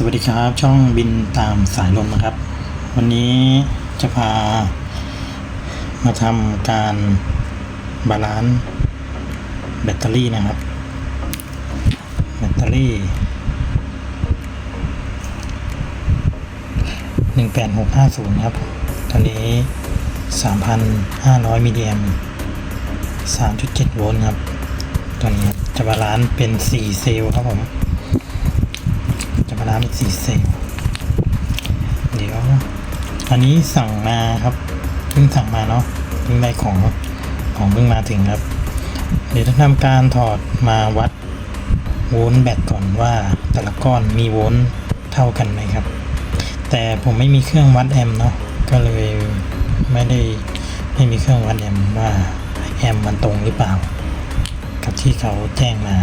สวัสดีครับ ช่องบินตามสายลมนะครับ วันนี้จะพา มาทำการบาลานซ์แบตเตอรี่นะครับ แบตเตอรี่18650ครับ ตอนนี้3,500มิลลิแอมป์3.7โวลต์ครับ ตอนนี้จะบาลานซ์เป็น4เซลล์ครับผม ลางเป็นสีเซลล์เดี๋ยว อันนี้สั่งมาครับ เพิ่งสั่งมาเนาะ เพิ่งได้ของของเพิ่งมาถึงครับ เดี๋ยวจะทำการถอดมาวัดโวลต์แบตก่อนว่าแต่ละก้อนมีโวลต์เท่ากันไหมครับ แต่ผมไม่มีเครื่องวัดแอมป์เนาะ ก็เลยไม่ได้ไม่มีเครื่องวัดแอมป์ว่าแอมป์มันตรงหรือเปล่า กับที่เขาแจ้งมา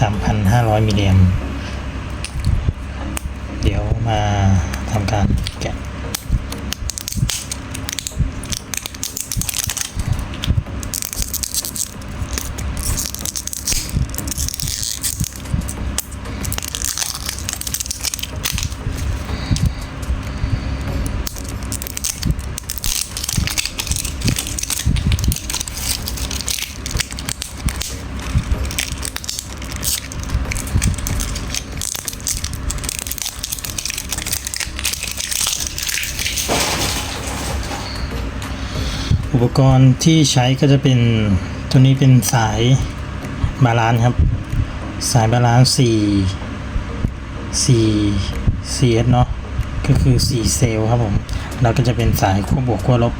3,500 มิลลิแอมป์เดี๋ยวมาทำการแกะอุปกรณ์ที่ใช้ก็จะเป็นตัวนี้เป็นสายบาลานครับ สายบาลานซ์4 4 CS เนาะก็คือ4เซลล์ครับผมแล้วก็จะเป็นสายขั้วบวกขั้วลบ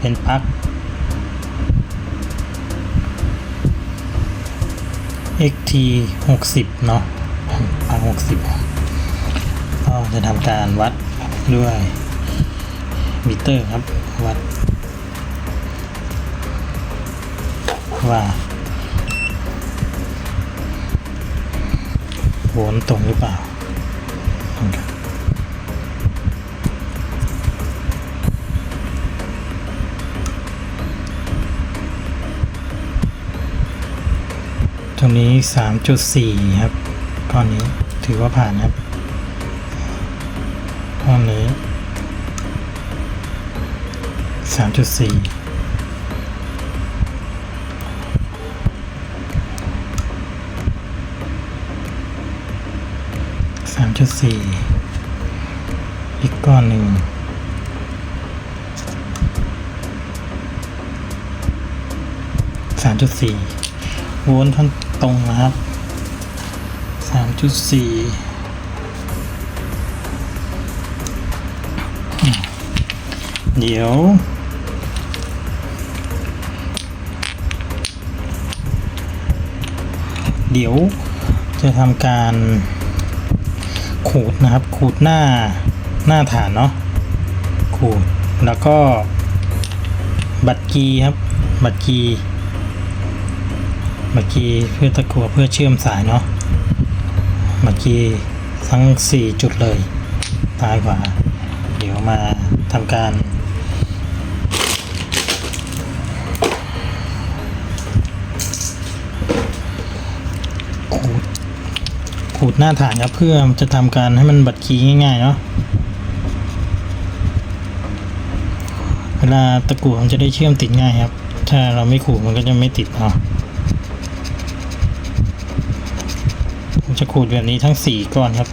เป็นปลั๊ก XT 60เนาะปลั๊ก60ก็จะทำการวัดด้วยมิเตอร์ครับวัด ว่าโวลต์ตรงหรือเปล่านะครับตรงนี้ 3.4 ครับก้อนนี้ถือว่าผ่านครับก้อนนี้ 3.4 สามจุดสี่อีกก้อนหนึ่งสามจุดสี่โวลต์ท่านตรงนะครับสามจุดสี่เดี๋ยวเดี๋ยวจะทำการ ขูดนะครับ ขูดหน้าหน้าฐานเนาะขูดแล้วก็ บัตรกีครับ บัตรกีบัตรกีเพื่อตะกัวเพื่อเชื่อมสายเนาะบัตรกีทั้ง 4 จุดเลยซ้ายขวาเดี๋ยวมาทำการ ขูด ขูดหน้าฐานครับเพื่อจะทำการให้มันบัดคีย์ง่ายๆเนาะเวลาตะกั่วมันจะได้เชื่อมติดง่ายครับ ถ้าเราไม่ขูดมันก็จะไม่ติดเนาะผมจะขูดแบบนี้ทั้งสี่ก้อนครับ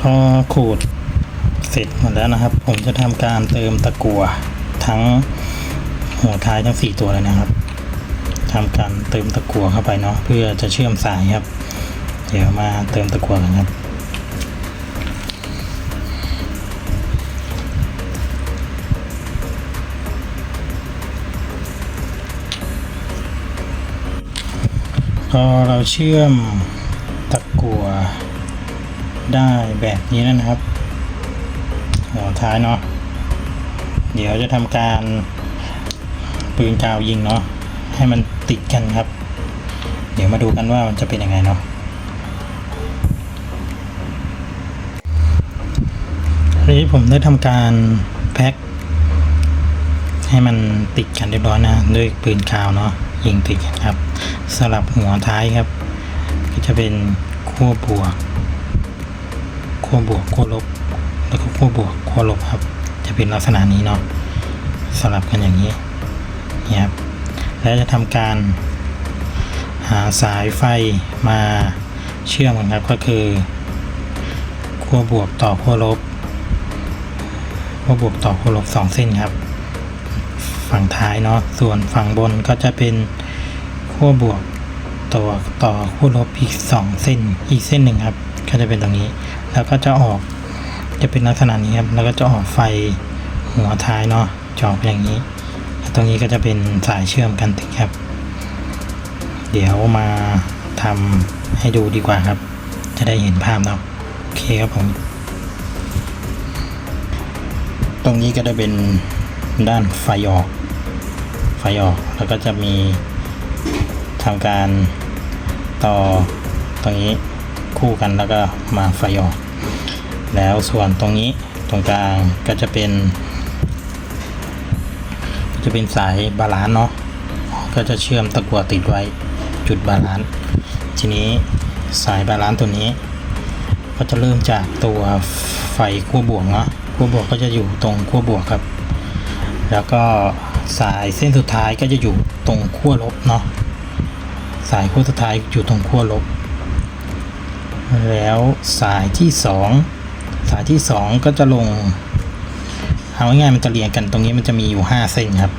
พอขูดเสร็จหมดแล้วนะครับ ผมจะทำการเติมตะกั่วทั้งหัวท้ายทั้งสี่ตัวเลยนะครับ ทำการเติมตะกั่วเข้าไปเนาะเพื่อจะเชื่อมสายครับ เดี๋ยวมาเติมตะกั่วกันครับพอเราเชื่อมตะกั่วได้แบบนี้แล้วนะครับหัวท้ายเนาะเดี๋ยวจะทำการปืนกาวยิงเนาะให้มัน ติดกันครับ เดี๋ยวมาดูกันว่ามันจะเป็นยังไงเนาะทีนี้ผมได้ทำการแพ็คให้มันติดกันเรียบร้อยนะด้วยปืนกาวเนาะยิงติดกันครับสลับหัวท้ายครับ ก็จะเป็นขั้วบวกขั้วบวกขั้วลบ แล้วก็ขั้วบวกขั้วลบครับ จะเป็นลักษณะนี้เนาะสลับกันอย่างนี้นี่ครับ แล้วจะทำการหาสายไฟมาเชื่อมกันครับก็คือขั้วบวกต่อขั้วลบขั้วบวกต่อขั้วลบสองเส้นครับ ฝั่งท้ายเนาะส่วนฝั่งบนก็จะเป็นขั้วบวกต่อต่อขั้วลบอีกสองเส้นอีกเส้นหนึ่งครับ ก็จะเป็นตรงนี้ แล้วก็จะออกจะเป็นลักษณะนี้ครับ แล้วก็จะออกไฟหัวท้ายเนาะจอกอย่างนี้ ตรงนี้ก็จะเป็นสายเชื่อมกันติดครับ เดี๋ยวมาทำให้ดูดีกว่าครับ จะได้เห็นภาพเนาะโอเคครับผม ตรงนี้ก็จะเป็นด้านไฟออก ไฟออกแล้วก็จะมีทำการต่อตรงนี้คู่กันแล้วก็มาไฟออก แล้วส่วนตรงนี้ตรงกลางก็จะเป็น จะเป็นสายบาลานเนาะก็จะเชื่อมตะกั่วติดไว้จุดบาลานทีนี้สายบาลานตัวนี้ ก็จะเริ่มจากตัวไฟขั้วบวกเนาะขั้วบวกก็จะอยู่ตรงขั้วบวกครับ แล้วก็สายเส้นสุดท้ายก็จะอยู่ตรงขั้วลบเนาะสายขั้วสุดท้ายอยู่ตรงขั้วลบ แล้วสายที่สองสายที่สองก็จะลง เอาง่ายๆมันจะเรียงกันตรงนี้มันจะมีอยู่ห้าเส้นครับ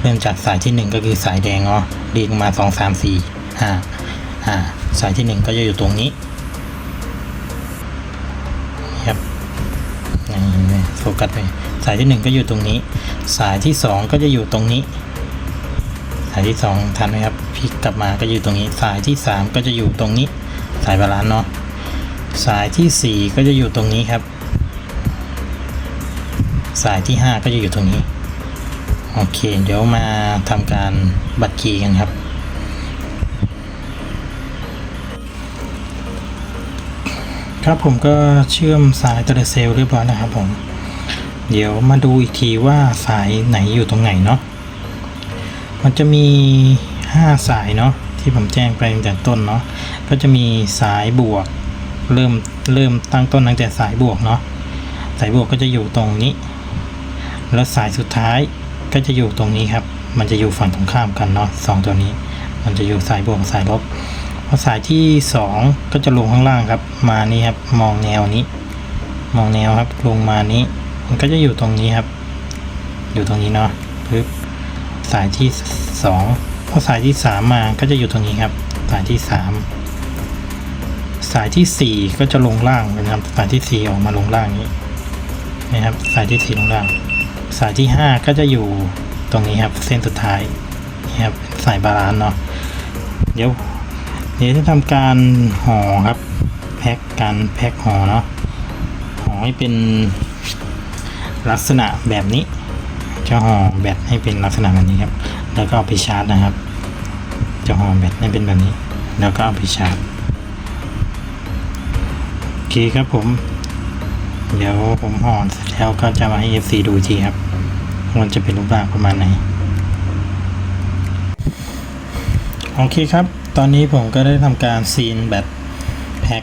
เริ่มจากสายที่หนึ่งก็คือสายแดงเนาะเรียงมาสองสามสี่ห้าอ่าสายที่หนึ่งก็จะอยู่ตรงนี้ครับนี่โฟกัสไปสายที่หนึ่งก็อยู่ตรงนี้ สายที่สองก็จะอยู่ตรงนี้ สายที่สองทันไหมครับพลิกกลับมาก็อยู่ตรงนี้ สายที่สามก็จะอยู่ตรงนี้ สายบาลานซ์เนาะสายที่สี่ก็จะอยู่ตรงนี้ครับ สายที่ห้าก็จะอยู่ตรงนี้ โอเค เดี๋ยวมาทำการบัตรคีย์กันครับ ครับผมก็เชื่อมสายโซลาร์เซลล์เรียบร้อยนะครับผม เดี๋ยวมาดูอีกทีว่าสายไหนอยู่ตรงไหนเนาะ มันจะมี 5 สายเนาะที่ผมแจ้งไปตั้งแต่ต้นเนาะ ก็จะมีสายบวก เริ่มเริ่มตั้งต้นตั้งแต่สายบวกเนาะ สายบวกก็จะอยู่ตรงนี้ แล้วสายสุดท้ายก็จะอยู่ตรงนี้ครับ มันจะอยู่ฝั่งตรงข้ามกันเนาะสองตัวนี้ มันจะอยู่สายบวกกับสายลบพอสายที่สองก็จะลงข้างล่างครับ มานี่ครับ มองแนวนี้ มองแนวครับ ลงมานี้ มันก็จะอยู่ตรงนี้ครับ อยู่ตรงนี้เนาะปึ๊บสายที่สองพอสายที่สามมาก็จะอยู่ตรงนี้ครับ สายที่สามสายที่สี่ก็จะลงล่างนะครับ สายที่สี่ออกมาลงล่างนี้นะครับ สายที่สี่ลงล่าง สายที่ห้าก็จะอยู่ตรงนี้ครับ เส้นสุดท้ายนี่ครับสายบาลานซ์เนาะเดี๋ยวเดี๋ยวจะทำการห่อครับแพ็กการแพ็กห่อเนาะห่อให้เป็นลักษณะแบบนี้ จะห่อแบตให้เป็นลักษณะแบบนี้ครับ แล้วก็เอาไปชาร์จนะครับ จะห่อแบตให้เป็นแบบนี้ แล้วก็เอาไปชาร์จโอเคครับผม เดี๋ยวผมห่อเสร็จ แล้วก็จะมาให้ FC ดูทีครับ มันจะเป็นรูปร่างประมาณไหน โอเคครับ ตอนนี้ผมก็ได้ทำการซีนแบตแพ็ค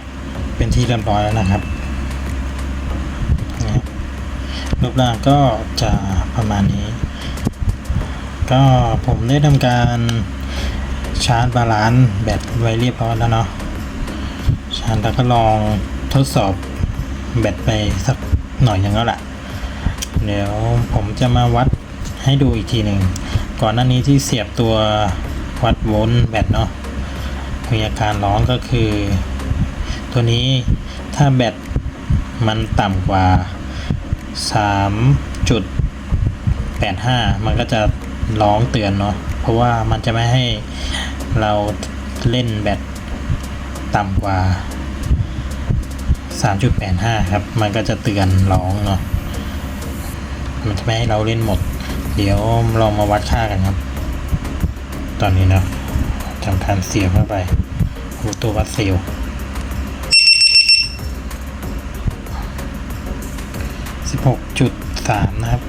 เป็นที่เรียบร้อยแล้วนะครับ รูปร่างก็จะประมาณนี้ ก็ผมได้ทำการชาร์จบาลานซ์แบตไว้เรียบร้อยแล้วเนาะชาร์จแล้วก็ลองทดสอบแบตไปสัก หน่อยหนึ่งแล้วแหละเดี๋ยวผมจะมาวัดให้ดูอีกทีหนึ่ง ก่อนหน้านี้ที่เสียบตัววัดโวลต์แบตเนาะมีอาการร้อนก็คือ ตัวนี้ถ้าแบตมันต่ำกว่า 3.85 มันก็จะร้องเตือนเนาะ เพราะว่ามันจะไม่ให้เราเล่นแบตต่ำกว่า 3.85 ครับ มันก็จะเตือนร้องเนาะ มันจะไม่ให้เราเล่นหมด เดี๋ยวลองมาวัดค่ากันครับ ตอนนี้เนาะทำการเสียบเข้าไปดูตัววัดเซลล์16.3 นะครับ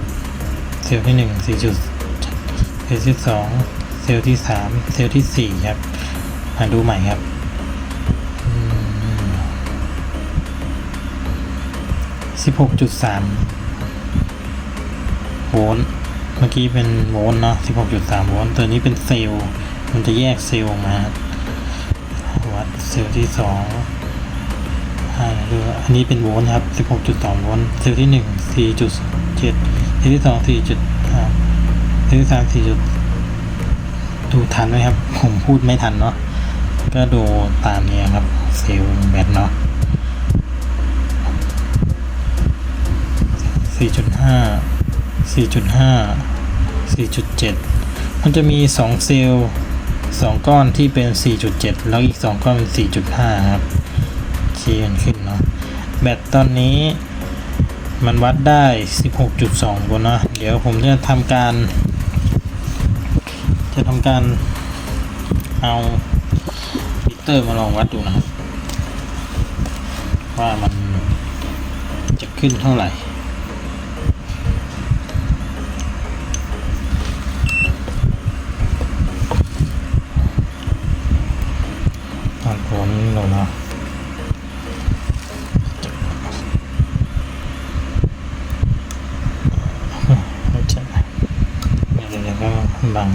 เซลล์ที่ 1 4จุดเซลล์ที่ 2 เซลล์ที่สามเซลล์ที่สี่ครับ มาดูใหม่ครับ สิบหกจุดสามโวลต์ เมื่อกี้เป็นโวลต์เนาะสิบหกจุดสามโวลต์ ตัวนี้เป็นเซลล์ มันจะแยกเซลล์ออกมา วัดเซลล์ที่สองอ่าดูอันนี้เป็นโวลต์ครับสิบหกจุดสองโวลต์ เซลล์ที่หนึ่งสี่จุดเจ็ดเซลล์ที่สองสี่จุดห้าเซลล์ที่สามสี่จุดดูทันไหมครับ ผมพูดไม่ทันเนาะ ก็ดูตามนี้ครับ เซลล์แบตเนาะ 4.5 4.5 4.7 มันจะมี 2 เซลล์ 2 ก้อนที่เป็น 4.7 แล้วอีก 2 ก้อนเป็น 4.5 ครับชี้กันขึ้นเนาะ แบตตอนนี้มันวัดได้ 16.2โวลต์เนาะ เดี๋ยวผมจะทำการ จะทำการเอามิเตอร์มาลองวัดดูนะครับ ว่ามันจะขึ้นเท่าไหร่ ตอนผลลงเนาะไม่ใช่เดี๋ยวเดี๋ยวก็บัง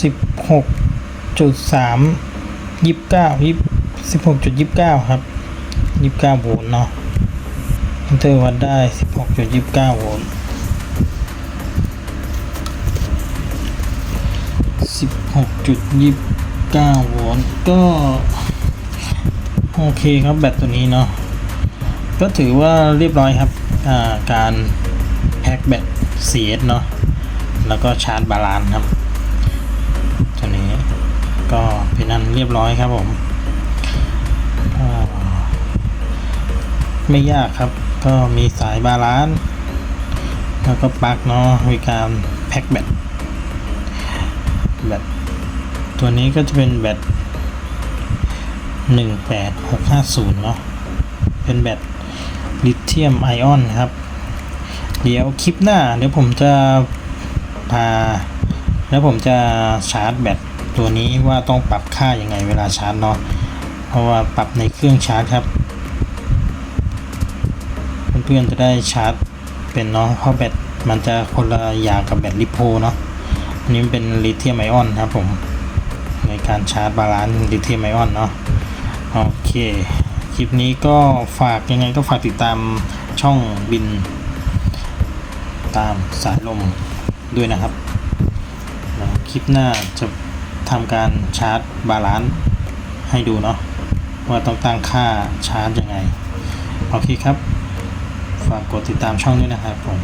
สิบหกจุดสามยี่สิบเก้ายิบสิบหกจุดยี่สิบเก้าครับยี่สิบเก้าโวลต์เนาะ มิเตอร์วัดได้สิบหกจุดยิบเก้าโวลต์สิบหกจุดยิบเก้าโวลต์ก็ โอเคครับแบตตัวนี้เนาะก็ถือว่าเรียบร้อยครับาการแพ็กแบต CS เนาะแล้วก็ชาร์จบาลานซ์ครับ ตัวนี้ก็เป็นอันเรียบร้อยครับผมไม่ยากครับ ก็มีสายบาลานซ์แล้วก็ปลั๊กเนาะมีการแพ็กแบตแบตตัวนี้ก็จะเป็นแบต18650 เนาะเป็นแบตลิเธียมไอออนครับ เดี๋ยวคลิปหน้า เดี๋ยวผมจะพา แล้วผมจะชาร์จแบตตัวนี้ว่าต้องปรับค่ายังไงเวลาชาร์จเนาะเพราะว่าปรับในเครื่องชาร์จครับ เพื่อนๆจะได้ชาร์จเป็นเนาะเพราะแบตมันจะคนละอย่างกับแบตลิโพเนาะอันนี้เป็นลิเธียมไอออนครับผมในการชาร์จบาลานซ์ลิเธียมไอออนเนาะโอเคคลิปนี้ก็ฝากยังไงก็ฝากติดตามช่องบิน ตามสายลมด้วยนะครับ คลิปหน้าจะทำการชาร์จบาลานซ์ให้ดูเนาะว่าต้องตั้งค่าชาร์จยังไง โอเคครับ ฝากกดติดตามช่องด้วยนะครับผม